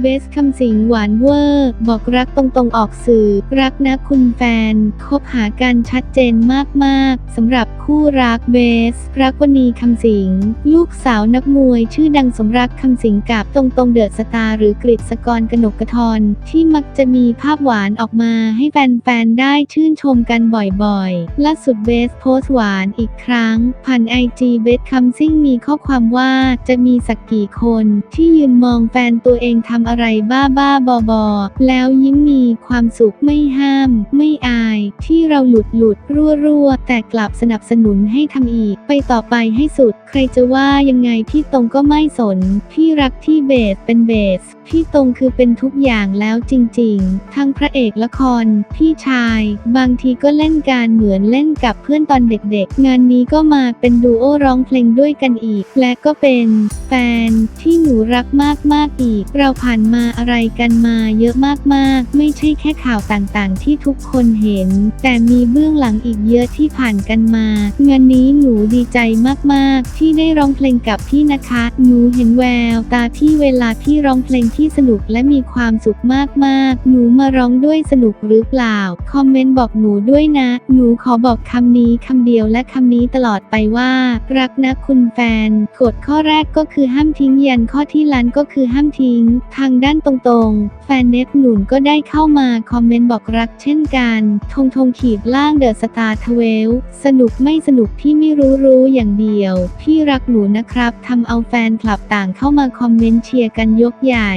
เบสคำสิงหวานเวอร์ บอกรักตรงๆออกสื่อ รักนะคุณแฟน คบหากันชัดเจนมากๆสำหรับคู่รักเบส รักวณีคำสิง ลูกสาวนักมวยชื่อดังสมรักคำสิงกับตรงๆเดอะสตาร์หรือกฤษกรกนกกระทรที่มักจะมีภาพหวานออกมาให้แฟนๆ ได้ชื่นชมกันบ่อยๆล่าสุดเบสโพสต์หวานอีกครั้งผ่านไอจีเบสคำซิ่งมีข้อความว่าจะมีสักกี่คนที่ยืนมองแฟนตัวเองทำอะไรบ้าๆบอๆแล้วยิ้มมีความสุขไม่ห้าม ไม่อาย ที่เราหลุดหลุดรั่วรั่วๆแต่กลับสนับสนุนให้ทำอีก ไปต่อไปให้สุด ใครจะว่ายังไงพี่ตรงก็ไม่สน พี่รักที่เบสเป็นเบส พี่ตรงคือเป็นทุกอย่างแล้วจริง ๆ ทั้งพระเอกละคร พี่ชาย บางทีก็เล่นการเหมือนเล่นกับเพื่อนตอนเด็กๆ งานนี้ก็มาเป็นดูโอร้องเพลงด้วยกันอีก และก็เป็น แฟนที่หนูรักมากๆอีก เราผ่านมาอะไรกันมาเยอะมากๆ ไม่ใช่แค่ข่าวต่างๆ ที่ทุกคนเห็น แต่มีเบื้องหลังอีกเยอะที่ผ่านกันมา งานนี้หนูดีใจมากๆ ที่ได้ร้องเพลงกับพี่นะคะ หนูเห็นแววตาที่เวลาพี่ร้องเพลงที่สนุกและมีความสุขมากๆ หนูมาร้องด้วยสนุกหรือเปล่า คอมเมนต์บอกหนูด้วยนะ หนูขอบอกคำนี้คำเดียวและคำนี้ตลอดไปว่า รักนะคุณแฟน กฎข้อแรกก็คือห้ามทิ้งยันข้อที่ลันก็คือห้ามทิ้งทางด้านตรงๆ แฟนเนฟหนุนก็ได้เข้ามาคอมเมนต์บอกรักเช่นกัน ทงทงขีดล่างเดอะสตาร์ทเวล สนุกไม่สนุกที่ไม่รู้รู้อย่างเดียว พี่รักหนูนะครับทำเอาแฟนคลับต่างเข้ามาคอมเมนต์เชียร์กันยกใหญ่